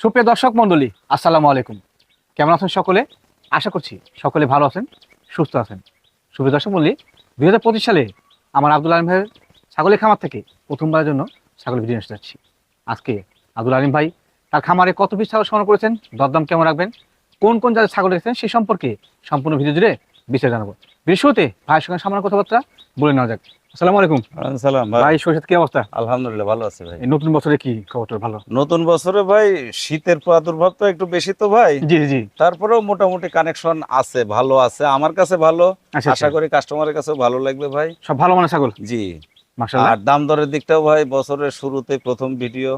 সুপ্রিয় দর্শক মণ্ডলী, আসসালামু আলাইকুম। কেমন আছেন সকলে? আশা করছি সকলে ভালো আছেন, সুস্থ আছেন। সুপ্রিয় দর্শক মণ্ডলী, দুই হাজার পঁচিশ সালে আমার আব্দুল আলিম ভাইয়ের ছাগলের খামার থেকে প্রথমবারের জন্য ছাগল ভিডিও নিয়ে যাচ্ছি আজকে আব্দুল আলিম ভাই তার খামারে কত পিস ছাগল সংগ্রহ করেছেন, দরদাম কেমন রাখবেন, কোন কোন জাতের ছাগল রেখেছেন সেই সম্পর্কে সম্পূর্ণ ভিডিও জুড়ে বিস্তারিত জানাব। শুরুতে ভাইয়ের সঙ্গে সামান্য কথাবার্তা বলে নেওয়া যাক। আসসালামু আলাইকুম। সালাম ভাই। ভাই কি অবস্থা? আলহামদুলিল্লাহ ভালো আছে ভাই। নতুন বছরে কি খবরটা ভালো? নতুন বছরে ভাই শীতের প্রাদুর্ভাব তো একটু বেশি তো ভাই। জি জি। তারপরেও মোটামুটি কানেকশন আছে ভালো আছে আমার কাছে ভালো। আচ্ছা আশা করি কাস্টমারের কাছে ভালো লাগবে ভাই। সব ভালো মানে ছাগল? জি। আর দাম দরের দিকটাও ভাই বছরের শুরুতে প্রথম ভিডিও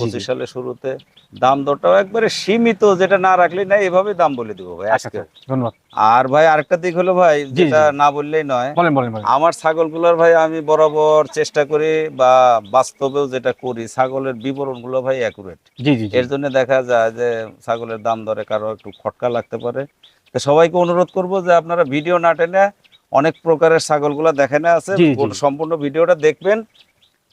পঁচিশ সালের শুরুতে। দাম দরটাও একবারে সীমিত যেটা না রাখলে না এভাবে দাম বলে দিব ভাই আচ্ছা আজকে। আচ্ছা, ধন্যবাদ। আর ভাই আরেকটা দিক হলো ভাই যেটা না বললেই নয়। আমার ছাগলগুলোর ভাই আমি বরাবর চেষ্টা করি বা বাস্তবেও যেটা করি ছাগলের বিবরণগুলো ভাই অ্যাকুরেট এর জন্য দেখা যায় যে ছাগলের দাম দরে কারও একটু খটকা লাগতে পারে। সবাইকে অনুরোধ করব যে আপনারা ভিডিও না টেনে অনেক প্রকারের ছাগলগুলো দেখানো আছে। সম্পূর্ণ ভিডিওটা দেখবেন।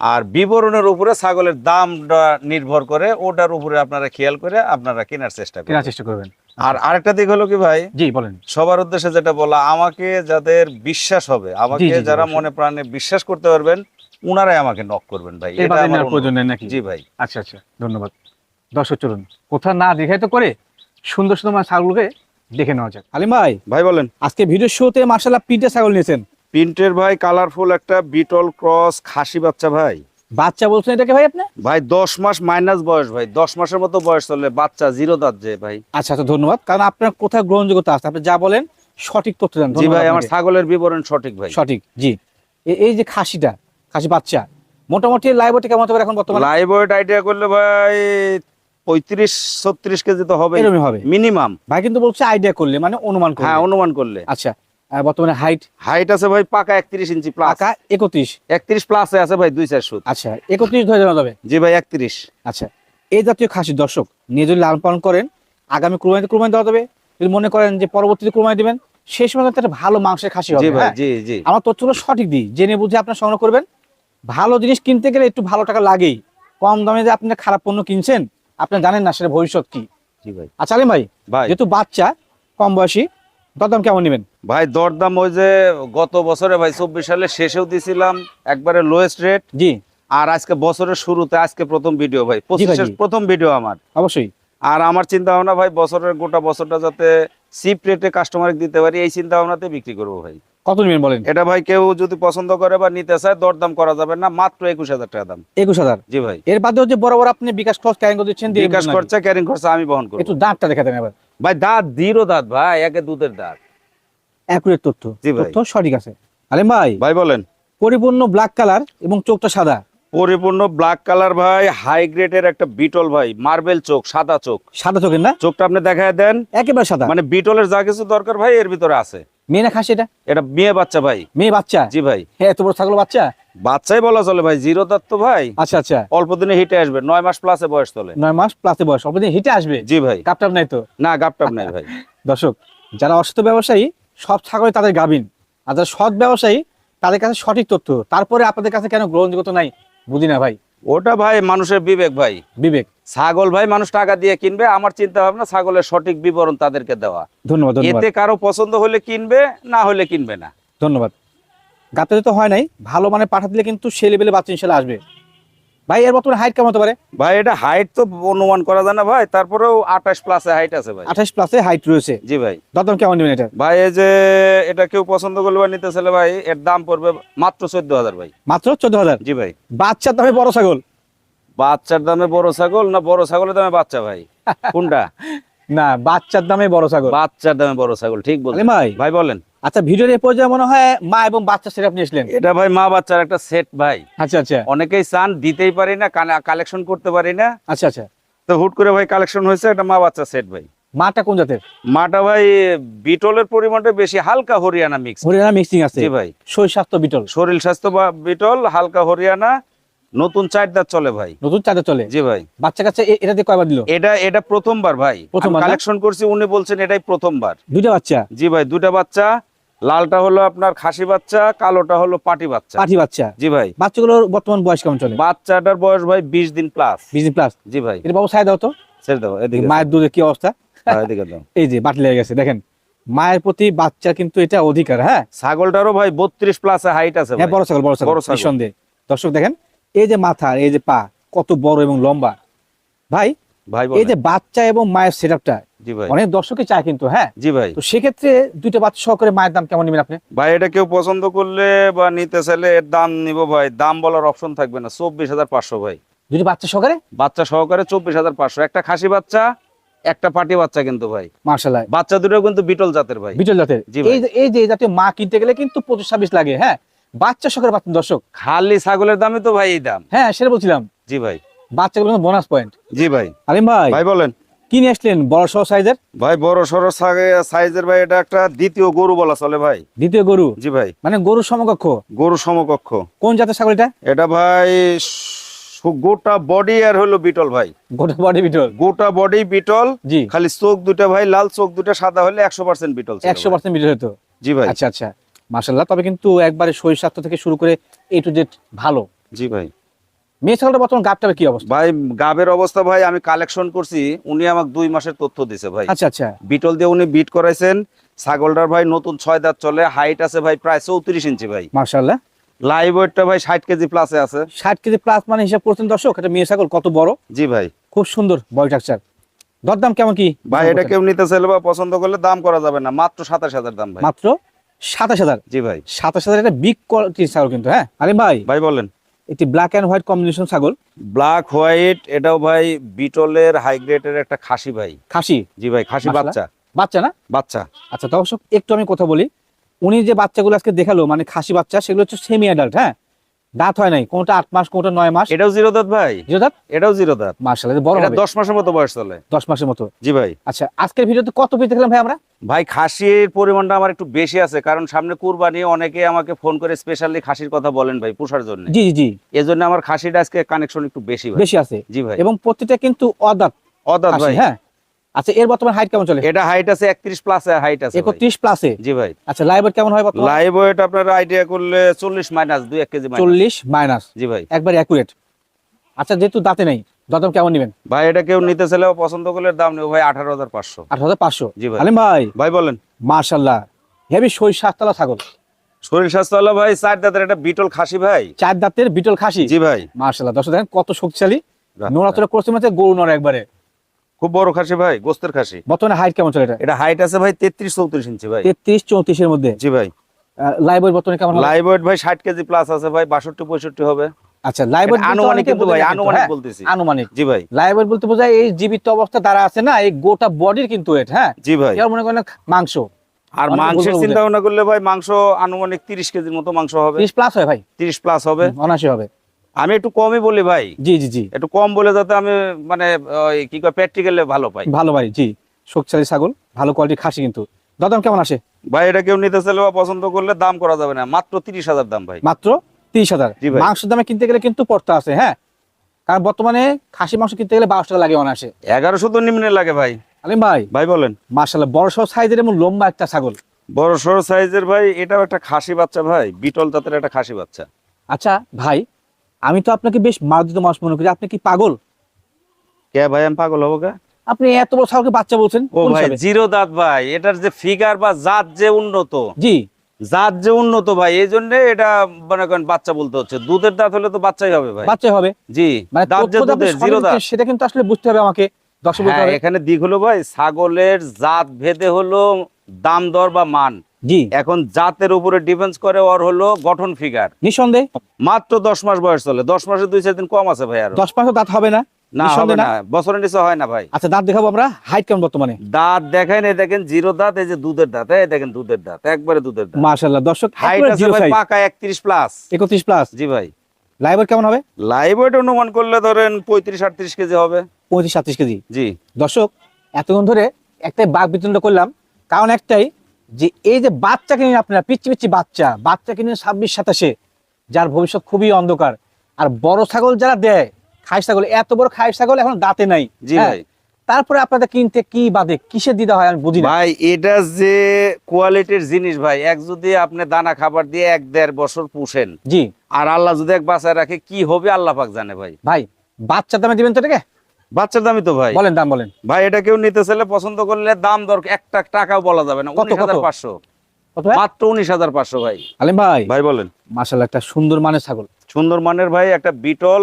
আর বিবরণের উপরে ছাগলের দামটা নির্ভর করে ওটার উপরে আপনারা খেয়াল করে আপনারা কেনার চেষ্টা কেনার চেষ্টা করবেন। আর আরেকটা দিক হলো কি ভাই? জি বলেন। সবার উদ্দেশ্যে যেটা বলা আমাকে যাদের বিশ্বাস হবে আমাকে যারা মনে প্রাণে বিশ্বাস করতে পারবেন উনারাই আমাকে নক করবেন ভাই। এটা আমার প্রয়োজন নাকি? জি ভাই। আচ্ছা আচ্ছা। ধন্যবাদ। দর্শক চলুন। কোথাও না দেখাই তো করে সুন্দর সুন্দর ছাগলকে দেখে নেওয়া যাক। আলিম ভাই ভাই বলেন। আজকে ভিডিও শোতে মার্শাল্লাহ পিঠে ছাগল নিয়েছেন। প্রিন্টের ভাই কালারফুল একটা বিটল ক্রস খাসি বাচ্চা ভাই। বাচ্চা বলছেন এটাকে ভাই আপনি? ভাই দশ মাস মাইনাস বয়স ভাই দশ মাসের মতো বয়স চললে বাচ্চা জিরো দাঁত যে ভাই। আচ্ছা আচ্ছা ধন্যবাদ। কারণ আপনার কোথায় গ্রহণযোগ্যতা আছে? আপনি যা বলেন সঠিক তথ্য দেন। জি ভাই আমার ছাগলের বিবরণ সঠিক ভাই। সঠিক জি। এই যে খাসিটা খাসি বাচ্চা মোটামুটি লাইবটি কেমন হতে পারে এখন বর্তমানে? লাইভ ওয়েট আইডিয়া করলে ভাই পঁয়ত্রিশ ছত্রিশ কেজি তো হবে হবে। মিনিমাম। ভাই কিন্তু বলছে আইডিয়া করলে মানে অনুমান করলে। হ্যাঁ অনুমান করলে। আচ্ছা বর্তমানে হাইট হাইট আছে ভাই পাকা একত্রিশ ইঞ্চি পাকা একত্রিশ? একত্রিশ প্লাসে আছে ভাই দুই চার সুত। আচ্ছা একত্রিশ ধরে জানা যাবে? জি ভাই একত্রিশ। আচ্ছা এই জাতীয় খাসি দর্শক নিয়ে যদি লালন পালন করেন আগামী কুরবানিতে কুরবানি দেওয়া যাবে। যদি মনে করেন যে পরবর্তীতে কুরবানি দিবেন সেই সময় একটা ভালো মাংসের খাসি হবে ভাই হ্যাঁ? জি জি। আমার তথ্যগুলো সঠিক দিই জেনে বুঝে আপনার সংগ্রহ করবেন। ভালো জিনিস কিনতে গেলে একটু ভালো টাকা লাগেই। কম দামে যে আপনি খারাপ পণ্য কিনছেন আপনি জানেন না সেটা ভবিষ্যৎ কি? জি ভাই। আচ্ছা আলিম ভাই ভাই। যেহেতু বাচ্চা কম বয়সী দরদাম কেমন নেবেন? ভাই দরদাম ওই যে গত বছরে ভাই চব্বিশ সালে শেষেও দিছিলাম একবারে লোয়েস্ট রেট জি। আর আজকে বছরের শুরুতে আজকে প্রথম ভিডিও ভাই পঁচিশের প্রথম ভিডিও আমার। অবশ্যই। আর আমার চিন্তা ভাবনা ভাই বছরের গোটা বছরটা যাতে চিপ রেটে কাস্টমার দিতে পারি এই চিন্তা ভাবনাতে বিক্রি করব ভাই। কত নেবেন বলেন? এটা ভাই কেউ যদি পছন্দ করে বা নিতে চায় দরদাম করা যাবে না মাত্র একুশ হাজার টাকা দাম। একুশ হাজার? জি ভাই। এর বাদেও যে আপনি বিকাশ খরচ ক্যারিং করে দিচ্ছেন বিকাশ খরচা ক্যারিং খরচা আমি বহন করব। একটু দাঁতটা দেখা দেন এবার। ভাই দাঁত দিরো দাঁত ভাই একে দুধের দাঁত। অ্যাকুরেট তথ্য। জি ভাই। তথ্য সঠিক আছে। আলিম ভাই ভাই বলেন। পরিপূর্ণ ব্ল্যাক কালার এবং চোখটা সাদা। পরিপূর্ণ ব্ল্যাক কালার ভাই হাই গ্রেডের একটা বিটল ভাই মার্বেল চোখ সাদা চোখ। সাদা চোখের না? চোখটা আপনি দেখায় দেন। একেবারে সাদা। মানে বিটলের যা কিছু দরকার ভাই এর ভিতরে আছে। মেয়ে না খাসি এটা? এটা মেয়ে বাচ্চা ভাই। মেয়ে বাচ্চা? জি ভাই। হ্যাঁ এত বড় ছাগল বাচ্চা? বাচ্চাই বলা চলে ভাই জিরো দাঁত তো ভাই। আচ্ছা আচ্ছা। অল্প দিনে হিটে আসবে নয় মাস প্লাসে বয়স চলে। নয় মাস প্লাসে বয়স অপদিন হিটে আসবে? জি ভাই। কাপটাপ নাই তো? না গাপটাপ নাই ভাই। দর্শক যারা অসৎ ব্যবসায়ী সব ছাগল তাদের গাবিন আর যারা সৎ ব্যবসায়ী তাদের কাছে সঠিক তথ্য। তারপরে আপনাদের কাছে কেন গ্রহণযোগ্যতা নাই? বুঝি না ভাই। ওটা ভাই মানুষের বিবেক ভাই। বিবেক। ছাগল ভাই মানুষ টাকা দিয়ে কিনবে আমার চিন্তা ভাবনা ছাগলের সঠিক বিবরণ তাদেরকে দেওয়া। ধন্যবাদ এতে কারও পছন্দ হলে কিনবে না হলে কিনবে না। ধন্যবাদ। গাতে তো হয় নাই ভালো মানে পাঠা দিলে কিন্তু সেই লেভেলে বাচ্চা ইনশাল্লাহ আসবে। ভাই এর বর্তমানে হাইট কেমন হতে পারে? ভাই এটা হাইট তো অনুমান করা যায় না ভাই তারপরেও আঠাশ প্লাসে হাইট আছে ভাই। আঠাশ প্লাসে হাইট রয়েছে। জি ভাই। দরদাম কেমন নেবেন এটা? ভাই এই যে এটা কেউ পছন্দ করলে বা নিতে চাইলে ভাই এর দাম পড়বে মাত্র চোদ্দ হাজার ভাই। মাত্র চোদ্দ হাজার জি ভাই। বাচ্চার দামে বড় ছাগল? বাচ্চার দামে বড় ছাগল না বড় ছাগলের দামে বাচ্চা ভাই? কোনটা? না বাচ্চার দামে বড় ছাগল। বাচ্চার দামে বড় ছাগল ঠিক আলিম ভাই ভাই বলেন। আচ্ছা ভিডিওর এই পর্যায়ে মনে হয় মা এবং বাচ্চা সেটা আপনি এসলেন। এটা ভাই মা বাচ্চার একটা সেট ভাই। আচ্ছা আচ্ছা। অনেকেই চান দিতেই পারি না কালেকশন করতে পারি না। আচ্ছা আচ্ছা। তো হুট করে ভাই কালেকশন হয়েছে একটা মা বাচ্চা সেট ভাই। মাটা কোন জাতের? মাটা ভাই বিটলের পরিমাণটা বেশি হালকা হরিয়ানা মিক্স হরিয়ানা মিক্সিং আছে। জি ভাই। শরীর স্বাস্থ্য বিটল। শরীর স্বাস্থ্য বা বিটল হালকা হরিয়ানা নতুন চার দাঁত চলে ভাই। নতুন চাঁদে চলে? জি ভাই। বাচ্চা এ- এটা দিয়ে কয়বার দিল? এটা এটা প্রথমবার ভাই। প্রথমবার কালেকশন করছি উনি বলছেন এটাই প্রথমবার। দুইটা বাচ্চা? জি ভাই দুটা বাচ্চা। লালটা হলো আপনার খাসি বাচ্চা কালোটা হলো পাটি বাচ্চা। পাঠি বাচ্চা? জি ভাই। বাচ্চাগুলোর বর্তমান বয়স কেমন চলে? বাচ্চাটার বয়স ভাই বিশ দিন প্লাস বিজি প্লাস জি ভাই। এর বাবু সাই দাও তো। ছেড়ে দাও এদিকে মায়ের দুধের কি অবস্থা? হ্যাঁ, এদিকে দাও। এই যে বাটি লেগে গেছে দেখেন। মায়ের প্রতি বাচ্চা কিন্তু এটা অধিকার হ্যাঁ? ছাগলটারও ভাই বত্রিশ প্লাস হাইট আছে হ্যাঁ। বড় ছাগল বড় ছাগল। বড় ছাগল। নিঃসন্দেহে। দর্শক দেখেন এই যে মাথা এই যে পা কত বড় এবং লম্বা। ভাই ভাই এই যে বাচ্চা এবং মায়ের সেটআপটা অনেক দর্শকই চায় কিন্তু হ্যাঁ? জি ভাই। তো সেক্ষেত্রে দুইটা বাচ্চা সহকারে মায়ের দাম কেমন নেবেন আপনি? ভাই এটা কেউ পছন্দ করলে বা নিতে চাইলে এর দাম নিব ভাই। দাম বলার অপশন থাকবে না চব্বিশ হাজার পাঁচশো ভাই। দুইটা বাচ্চা সহকারে? বাচ্চা সহকারে চব্বিশ হাজার পাঁচশো। একটা খাসি বাচ্চা একটা পাটি বাচ্চা কিন্তু ভাই। মার্শাল্লাহ বাচ্চা দুটো কিন্তু বিটল জাতের ভাই। বিটল জাতের। এই যে- জাতীয় মা কিনতে গেলে কিন্তু পঁচিশ ছাব্বিশ লাগে হ্যাঁ? বাচ্চা সহকারে পাচ্ছেন দর্শক। খালি ছাগলের দামে তো ভাই এই দাম। হ্যাঁ সেটা বলছিলাম। জি ভাই। বাচ্চাগুলো বোনাস পয়েন্ট জি ভাই। আলিম ভাই ভাই বলেন। কি নিয়ে আসলেন? বড় সহ সাইজের ভাই বড় সড়ো সাইজের ভাই এটা একটা দ্বিতীয় গরু বলা চলে ভাই। দ্বিতীয় গরু? জি ভাই। মানে গরুর সমকক্ষ? গরু সমকক্ষ। কোন জাতের ছাগল এটা? এটা ভাই গোটা বডি আর হলো বিটল ভাই। গোটা বডি বিটল। গোটা বডি বিটল জি। খালি চোখ দুটা ভাই লাল চোখ দুটা সাদা হলে একশো পার্সেন্ট বিটল একশো। পার্সেন্ট বিটল হতো। জি ভাই। আচ্ছা আচ্ছা। মার্শাল্লাহ তবে কিন্তু একবারে শরীর স্বাস্থ্য থেকে শুরু করে এ টু জেড ভালো। জি ভাই। মেয়ে ছাগলটা বর্তমান গাবটাবে কি অবস্থা? ভাই গাবের অবস্থা ভাই আমি কালেকশন করছি উনি আমাকে দুই মাসের তথ্য দিছে ভাই। আচ্ছা আচ্ছা। বিটল দিয়ে উনি বিট করাইছেন ছাগলটার ভাই নতুন ছয় দাঁত চলে হাইট আছে ভাই প্রায় চৌত্রিশ ইঞ্চি ভাই। মার্শাল্লাহ লাইভ ওয়েটটা ভাই ষাট কেজি প্লাসে আছে। ষাট কেজি প্লাস মানে হিসাব করছেন দর্শক এটা মেয়ে ছাগল কত বড়? জি ভাই। খুব সুন্দর স্ট্রাকচার দরদাম কেমন কি? ভাই এটা কেউ নিতে চাইলে বা পছন্দ করলে দাম করা যাবে না মাত্র সাতাশ হাজার দাম ভাই। মাত্র? সাতাশ হাজার। জি ভাই। সাতাশ হাজার একটা বিগ কোয়ালিটির ছাগল কিন্তু হ্যাঁ? আরে ভাই। ভাই বলেন। একটি ব্ল্যাক অ্যান্ড হোয়াইট কম্বিনেশন ছাগল। ব্ল্যাক হোয়াইট এটাও ভাই বিটলের হাই গ্রেডের একটা খাসি ভাই। খাসি? জি ভাই খাসি বাচ্চা? বাচ্চা। না? বাচ্চা। আচ্ছা দর্শক একটু আমি কথা বলি। উনি যে বাচ্চাগুলো আজকে দেখাল মানে খাসি বাচ্চা সেগুলো হচ্ছে সেমি অ্যাডাল্ট হ্যাঁ? দাঁত হয় নাই কোনটা আট মাস কোনটা নয় মাস। এটাও জিরো দাঁত ভাই। জিরো দাঁত? এটাও জিরো দাঁত। মার্শাল বড় এটা দশ মাসের মতো বয়স চলে। দশ মাসের মতো। জি ভাই। আচ্ছা আজকের ভিডিওতে কত পিস দেখলাম ভাই আমরা? ভাই খাসির পরিমাণটা আমার একটু বেশি আছে কারণ সামনে কুরবানি অনেকে আমাকে ফোন করে স্পেশালি খাসির কথা বলেন ভাই পুষার জন্য। জি জি এজন্য আমার খাসিটা আজকে কানেকশন একটু বেশি বেশি আছে। জি ভাই। এবং প্রত্যেকটা কিন্তু অদাঁত অদাত ভাই। হ্যাঁ? আচ্ছা এর বর্তমান হাইট কেমন চলে? এটা হাইট আছে একত্রিশ প্লাস হাইট আছে ভাই। একত্রিশ প্লাসে জি ভাই। আচ্ছা লাইভ কেমন হয় বর্তমান? লাইভ ওয়েট আপনার আইডিয়া করলে চল্লিশ মাইনাস দুই এক কেজি minus। চল্লিশ মাইনাস জি ভাই। একবার অ্যাকুরেট আচ্ছা যেহেতু দাঁতে নেই দরদাম কেমন নেবেন? ভাই এটা কেউ নিতে চাইলেও পছন্দ করলে দাম নেব ভাই আঠারো হাজার পাঁচশো। আট হাজার পাঁচশো? জি ভাই। আলিম ভাই। ভাই বলেন। মার্শাল্লাহ হেভি শরীর স্বাস্থ্য ছাগল। শরীর স্বাস্থ্য হলো ভাই চার দাঁতের একটা বিটল খাসি ভাই। চার দাঁতের বিটল খাসি? জি ভাই। মার্শাল্লাহ দর্শক দেখেন কত শক্তিশালী। রাখ, নোড়াচড়া করছে মানে গরু নড় একবারে। খুব বড় খাসি ভাই গোস্তের খাসি। বর্তমানে হাইট কেমন চলে এটা? এটা হাইট আছে ভাই তেত্রিশ চৌত্রিশ ইঞ্চি ভাই। তেত্রিশ চৌত্রিশের মধ্যে? জি ভাই। লাইভ বর্তমানে কেমন লাইভ ওয়েট ভাই ষাট কেজি প্লাস আছে ভাই বাষট্টি পঁয়ষট্টি হবে। আচ্ছা লাইভ আনুমানিক কিন্তু ভাই আনুমানিক বলতেছি। আনুমানিক। জি ভাই। লাইভ বলতে বোঝায় এই জীবিত অবস্থা দ্বারা আছে না এই গোটা বডির কিন্তু হ্যাঁ? জি ভাই। এর মনে করেন মাংস। আর মাংসের চিন্তা ভাবনা করলে ভাই মাংস আনুমানিক তিরিশ কেজির মতো মাংস হবে। ত্রিশ প্লাস হয় ভাই। তিরিশ প্লাস হবে। অনাশি হবে। আমি একটু কমই বলি ভাই। জি জি জি। একটু কম বলে যাতে আমি মানে কি কয় প্র্যাকটিক্যালে ভালো পাই। ভালো ভাই জি। শক্তিশালী ছাগল ভালো কোয়ালিটির খাসি কিন্তু। দাদাম কেমন আসে? ভাই এটা কেউ নিতে চাইলে বা পছন্দ করলে দাম করা যাবে না। মাত্র তিরিশ হাজার দাম ভাই। মাত্র তিরিশ হাজার? জি মাংসের দামে কিনতে গেলে কিন্তু পড়তে আছে হ্যাঁ? কারণ বর্তমানে খাসি মাংস কিনতে গেলে বারোশো টাকা লাগে অনাসে এগারোশো তো নিম্নে লাগে ভাই। আলিম ভাই। ভাই বলেন। মার্শাল্লাহ বড় সড় সাইজের এবং লম্বা একটা ছাগল। বড় সড়ো সাইজের ভাই এটাও একটা খাসি বাচ্চা ভাই। বিটল জাতের একটা খাসি বাচ্চা। আচ্ছা ভাই আমি তো আপনাকে বেশ মার্জিত মাস মনে করি। আপনি কি পাগল? কে ভাই আমি পাগল হব কে? আপনি এত বড় ছাগলকে বাচ্চা বলছেন? ও ভাই জিরো দাঁত ভাই এটার যে ফিগার বা জাত যে উন্নত। জি। জাত যে উন্নত ভাই এই জন্য এটা মনে করেন বাচ্চা বলতে হচ্ছে। দুধের দাঁত হলে তো বাচ্চাই হবে ভাই। বাচ্চা হবে? জি মানে দাঁত যে দুধের জিরো দাঁত। সেটা কিন্তু আসলে বুঝতে হবে আমাকে। দর্শক হ্যাঁ এখানে দিক হলো ভাই ছাগলের জাত ভেদে হলো দাম দর বা মান। জি। এখন জাতের উপরে ডিফেন্স করে ওর হলো গঠন ফিগার নিঃসন্দেহে। মাত্র দশ মাস বয়স চলে। দশ মাসে দুই চার দিন কম আছে ভাই আর। দশ মাসও দাঁত হবে না? না হবে না? বছরের নিচে হয় না ভাই। আচ্ছা দাঁত দেখাবো আমরা। হাইট কেমন বর্তমানে? দাঁত দেখাই নাই দেখেন জিরো দাঁত এই যে দুধের দাঁত এই দেখেন দুধের দাঁত একবারে দুধের দাঁত। মাশাল্লাহ দর্শক হাইট আছে ভাই পাকা একত্রিশ প্লাস একত্রিশ প্লাস জি ভাই। কেমন হবে? লাইভ অনুমান করলে ধরেন পঁয়ত্রিশ আটত্রিশ কেজি হবে। পঁয়ত্রিশ সাতত্রিশ কেজি। জি। দর্শক এতক্ষণ ধরে একটাই বাঘ বিতরণ করলাম। কারণ একটাই যে এই যে বাচ্চা কিনে আপনারা পিচ্ছি পিচ্ছি বাচ্চা বাচ্চা কিনে ছাব্বিশ সাতাশে যার ভবিষ্যৎ খুবই অন্ধকার। আর বড় ছাগল যারা দেয় খাই ছাগল এত বড় খাই ছাগল এখন দাঁতে নাই। জি হ্যাঁ? ভাই। তারপরে আপনাদের কিনতে কি বাদে কিসের দিতে হয় আমি বুঝি ভাই এটা যে কোয়ালিটির জিনিস ভাই এক যদি আপনি দানা খাবার দিয়ে এক দেড় বছর পুষেন জি। আর আল্লাহ যদি এক বাঁচায় রাখে কি হবে আল্লাহ পাক জানে ভাই। ভাই বাচ্চা দামে দিবেন তো এটাকে? বাচ্চার দামই তো ভাই। বলেন দাম বলেন। ভাই এটা কেউ নিতে চাইলে পছন্দ করলে দাম দর একটা টাকাও বলা যাবে না। কত, হাজার পাঁচশো। মাত্র উনিশ হাজার পাঁচশো ভাই। আলিম ভাই। ভাই বলেন। মাশাআল্লাহ একটা সুন্দর মানের ছাগল। সুন্দর মানের ভাই একটা বিটল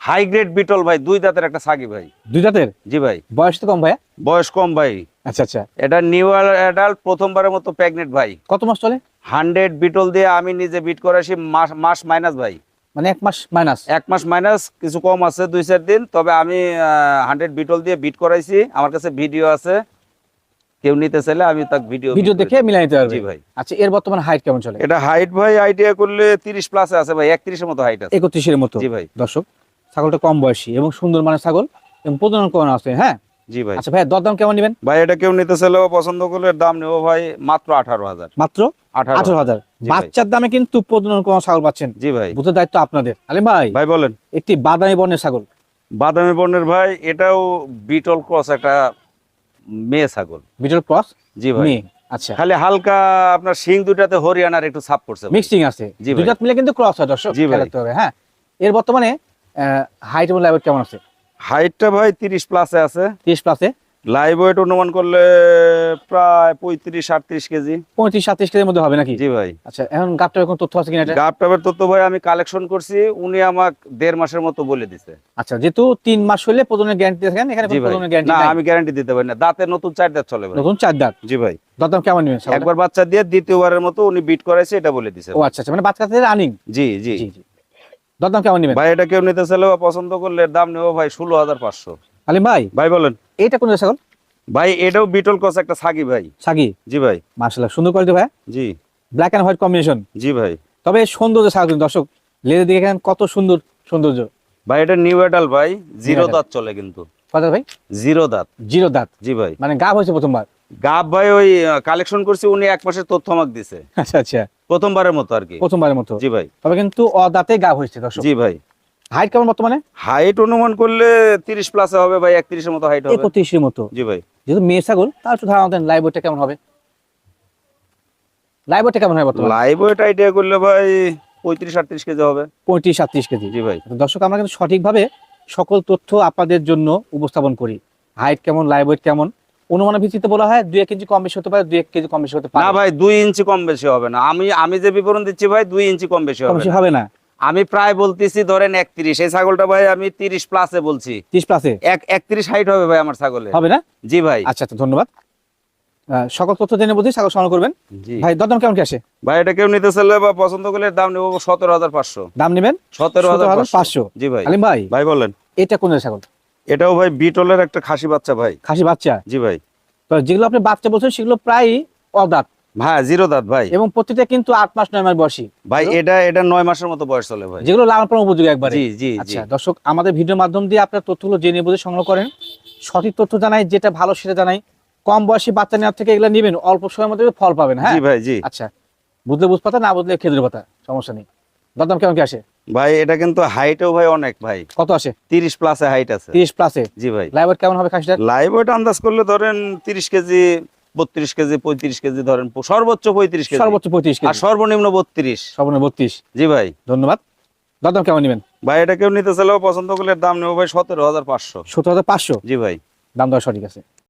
হাই গ্রেড বিটল ভাই দুই দাঁতের একটা সাগি ভাই। দুই জাতের জি ভাই। বয়স তো কম ভাইয়া বয়স কম ভাই। আচ্ছা আচ্ছা। এটা নিউ অ্যাডাল্ট প্রথমবারের মতো প্রেগনেন্ট ভাই। কত মাস চলে? হান্ড্রেড বিটল দিয়ে আমি নিজে বিট করেছি মাস মাস মাইনাস ভাই। মানে এক মাস মাইনাস এক মাস মাইনাস কিছু কম আছে দুই চার দিন তবে আমি হান্ড্রেড বিটল দিয়ে বিট করাইছি। আমার কাছে ভিডিও আছে। কেউ নিতে চাইলে আমি তাকে ভিডিও ভিডিও দেখে মিলাই নিতে পারবে। ভাই। আচ্ছা এর বর্তমান হাইট কেমন চলে? এটা হাইট ভাই আইডিয়া করলে তিরিশ প্লাস আছে ভাই একত্রিশের মতো হাইট আছে। একত্রিশের মতো। জি ভাই। দর্শক ছাগলটা কম বয়সী এবং সুন্দর মানের ছাগল এবং প্রজনন করানো আছে হ্যাঁ? জি ভাই। আচ্ছা ভাই দরদাম কেমন নেবেন? ভাই এটা কেউ নিতে চাইলেও পছন্দ করলে দাম নেব ভাই মাত্র আঠারো হাজার। মাত্র? আঠারো আঠারো হাজার। বাচ্চার দামে কিন্তু প্রজনন করানো ছাগল পাচ্ছেন জি ভাই। বুঝতে দায়িত্ব আপনাদের। আলিম ভাই ভাই বলেন। একটি বাদামি বর্ণের ছাগল। বাদামি বর্ণের ভাই এটাও বিটল ক্রস একটা মেয়ে ছাগল। Beetle cross? জি ভাই। আচ্ছা। খালি হালকা আপনার শিং দুটাতে হরিয়ানার একটু ছাপ করছে মিক্সিং আছে। মিলে কিন্তু ক্রস হয় দর্শক। জি ভাই। হ্যাঁ। এর বর্তমানে হাইট এবং লাইভ কেমন আছে? হাইটটা ভাই তিরিশ প্লাসে আছে। তিরিশ প্লাসে লাইভ ওয়েট অনুমান করলে প্রায় পঁয়ত্রিশ আটত্রিশ কেজি। পঁয়ত্রিশ সাতত্রিশ কেজির মধ্যে হবে নাকি? জি ভাই। আচ্ছা এখন গাপটা এখন তথ্য আছে কিনা এটা? গাব টাবের তথ্য ভাই আমি কালেকশন করছি উনি আমাকে দেড় মাসের মতো বলে দিছে। আচ্ছা যেহেতু তিন মাস হলে প্রজনের গ্যারান্টি দেখেন এখানে কোনো ভাই। গ্যারান্টি না আমি গ্যারান্টি দিতে পারি না। দাঁতের নতুন চার দাঁত চলে ভাই। নতুন চার দাঁত? জি ভাই। দরদাম কেমন নেবেন একবার বাচ্চা দিয়ে দ্বিতীয়বারের মতো উনি বিট করাইছে এটা বলে দিছে ও আচ্ছা আচ্ছা মানে বাচ্চা থেকে রানিং জি। জি জি। দরদাম কেমন নেবেন? ভাই এটা কেউ নিতে চাইলে বা পছন্দ করলে দাম নেব ভাই ষোলো হাজার পাঁচশো। আলিম ভাই ভাই বলেন। এইটা কোন ছাগল ভাই এটাও বিটল কস একটা সাগি ভাই। সাগি? জি ভাই। সুন্দর কোয়ালিটি ভাই। জি। ব্ল্যাক অ্যান্ড হোয়াইট কম্বিনেশন জি ভাই। তবে সৌন্দর্য ছাগল কিন্তু দর্শক লেজের দিকে দেখেন কত সুন্দর সৌন্দর্য। ভাই এটা নিউ অ্যাডাল ভাই জিরো দাঁত চলে কিন্তু। ভাই? জিরো দাঁত। জিরো দাঁত। জি ভাই। মানে গাব হয়েছে প্রথমবার। গাব ভাই ওই কালেকশন করছি উনি এক মাসের তথ্য আমাকে দিছে। আচ্ছা আচ্ছা। প্রথমবারের মতো আর কি। প্রথমবারের মতো? জি ভাই। তবে কিন্তু অদাতে গাব হয়েছে দর্শক। জি ভাই। হাইট কেমন বর্তমানে? হাইট অনুমান করলে তিরিশ প্লাসে হবে ভাই একত্রিশের মতো হাইট হবে। একত্রিশের মতো। জি ভাই। যেহেতু মেয়ে ছাগল তার একটু ধারণা দেন লাইভ কেমন হবে? লাইভ কেমন হয় বর্তমানে? লাইভ আইডিয়া করলে ভাই পঁয়ত্রিশ আটত্রিশ কেজি হবে। পঁয়ত্রিশ সাতত্রিশ কেজি। জি ভাই। দর্শক আমরা কিন্তু সঠিকভাবে সকল তথ্য আপনাদের জন্য উপস্থাপন করি। হাইট কেমন লাইভ ওয়েট কেমন? অনুমানের ভিত্তিতে বলা হয় দুই এক কেজি কম বেশি হতে পারে দুই এক কেজি কম বেশি হতে না ভাই দুই ইঞ্চি কম বেশি হবে না। আমি আমি যে বিবরণ দিচ্ছি ভাই দুই ইঞ্চি কম বেশি হবে না। আমি প্রায় বলতেছি ধরেন একত্রিশ। এই ছাগলটা ভাই আমি তিরিশ প্লাসে বলছি। ত্রিশ প্লাসে একত্রিশ হাইট হবে ভাই আমার ছাগলে। হবে না? জি ভাই। আচ্ছা আচ্ছা ধন্যবাদ। সকল তথ্য জেনে বুঝি ছাগল সংগ্রহ করবেন। ভাই দরদাম কেমন কি আসে? ভাই এটা কেউ নিতে চাইলে বা পছন্দ করলে দাম নেব সতেরো হাজার পাঁচশো। দাম নেবেন? সতেরো হাজার পাঁচশো। জি ভাই। আলিম ভাই ভাই বলেন। এটা কোন ছাগল? এটাও ভাই বিটলের একটা খাসি বাচ্চা ভাই। খাসি বাচ্চা? জি ভাই। তো যেগুলো আপনি বাচ্চা বলছেন সেগুলো প্রায় অদাঁত হ্যাঁ জিরো দাঁত ভাই। এবং প্রতিটা কিন্তু আট মাস নয় মাস বয়সী। ভাই এটা এটা নয় মাসের মতো বয়স চলে ভাই। যেগুলো লালন পালন উপযোগী একবারে। জি জি জি। আচ্ছা দর্শক আমাদের ভিডিওর মাধ্যম দিয়ে আপনার তথ্যগুলো জেনে বুঝে সংগ্রহ করেন। সঠিক তথ্য জানাই যেটা ভালো সেটা জানাই। কম বয়সী বাচ্চা নেওয়ার থেকে এগুলো নেবেন অল্প সময়ের মধ্যে ফল পাবেন হ্যাঁ? জি ভাই জি। আচ্ছা বুঝলে বুঝ পাতা না বুঝলে খেজুর পাতা সমস্যা নেই। দরদাম কেমন কি আসে? ভাই এটা কিন্তু হাইটও ভাই অনেক ভাই। কত আসে? তিরিশ প্লাসে হাইট আছে। তিরিশ প্লাসে জি ভাই। লাইভ কেমন হবে খাসিটার? লাইভ ওয়েট আন্দাজ করলে ধরেন তিরিশ কেজি বত্রিশ কেজি পঁয়ত্রিশ কেজি ধরেন সর্বোচ্চ পঁয়ত্রিশ কেজি। সর্বোচ্চ পঁয়ত্রিশ আর সর্বনিম্ন বত্রিশ। সর্বনিম্ন বত্রিশ। জি ভাই। ধন্যবাদ। দরদাম কেমন নেবেন? ভাই এটা কেউ নিতে চাইলেও পছন্দ করলে দাম নেব ভাই সতেরো হাজার পাঁচশো। সত্তর হাজার পাঁচশো? জি ভাই। দাম দেওয়া সঠিক আছে।